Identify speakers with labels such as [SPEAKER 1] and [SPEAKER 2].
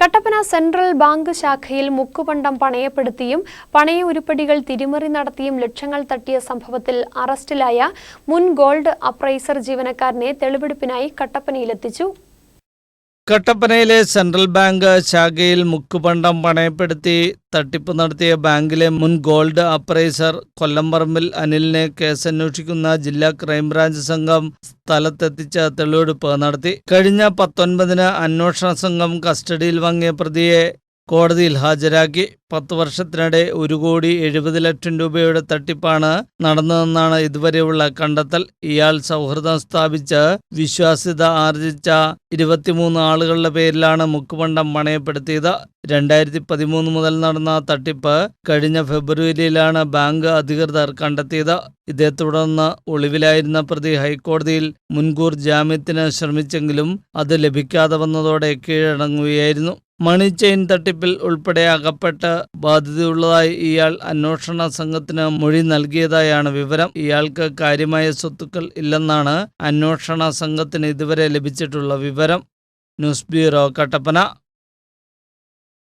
[SPEAKER 1] Kattappana central bank ശാഖയിൽ മുക്കുപണ്ടം പണയപ്പെടുത്തിയും പണയ ഉരുപ്പടികൾ തിരിമറി നടത്തിയും ലക്ഷങ്ങൾ തട്ടിയ സംഭവത്തിൽ അറസ്റ്റിലായ മുൻ ഗോൾഡ് അപ്രൈസർ ജീവനക്കാരനെ തെളിവെടുപ്പിനായി കട്ടപ്പനയിലെത്തിച്ചു.
[SPEAKER 2] കട്ടപ്പനയിലെ സെൻട്രൽ ബാങ്ക് ശാഖയിൽ മുക്കുപണ്ടം പണയപ്പെടുത്തി തട്ടിപ്പ് നടത്തിയ ബാങ്കിലെ മുൻ ഗോൾഡ് അപ്രൈസർ കൊല്ലംപറമ്പിൽ അനിലിനെ കേസന്വേഷിക്കുന്ന ജില്ലാ ക്രൈംബ്രാഞ്ച് സംഘം സ്ഥലത്തെത്തിച്ച് തെളിവെടുപ്പ് നടത്തി. കഴിഞ്ഞ പത്തൊൻപതിന് അന്വേഷണ സംഘം കസ്റ്റഡിയിൽ വാങ്ങിയ പ്രതിയെ കോടതിയിൽ ഹാജരാക്കി പത്ത് വർഷത്തിനിടെ ഒരു കോടി എഴുപത് ലക്ഷം രൂപയുടെ തട്ടിപ്പാണ് നടന്നതെന്നാണ് ഇതുവരെയുള്ള കണ്ടെത്തൽ. ഇയാൾ സൗഹൃദം സ്ഥാപിച്ച് വിശ്വാസ്യത ആർജിച്ച ഇരുപത്തിമൂന്ന് ആളുകളുടെ പേരിലാണ് മുക്കുപണ്ടം പണയപ്പെടുത്തിയത് രണ്ടായിരത്തി പതിമൂന്ന് മുതൽ നടന്ന തട്ടിപ്പ് കഴിഞ്ഞ ഫെബ്രുവരിയിലാണ് ബാങ്ക് അധികൃതർ കണ്ടെത്തിയത്. ഇതേ തുടർന്ന് ഒളിവിലായിരുന്ന പ്രതി ഹൈക്കോടതിയിൽ മുൻകൂർ ജാമ്യത്തിന് ശ്രമിച്ചെങ്കിലും അത് ലഭിക്കാതെ വന്നതോടെ കീഴടങ്ങുകയായിരുന്നു. മണി ചെയിൻ തട്ടിപ്പിൽ ഉൾപ്പെടെ അകപ്പെട്ട് ബാധ്യതയുള്ളതായി ഇയാൾ അന്വേഷണ സംഘത്തിന് മൊഴി നൽകിയതായാണ് വിവരം. ഇയാൾക്ക് കാര്യമായ സ്വത്തുക്കൾ ഇല്ലെന്നാണ് അന്വേഷണ സംഘത്തിന് ഇതുവരെ ലഭിച്ചിട്ടുള്ള വിവരം. News bureau Kattappana.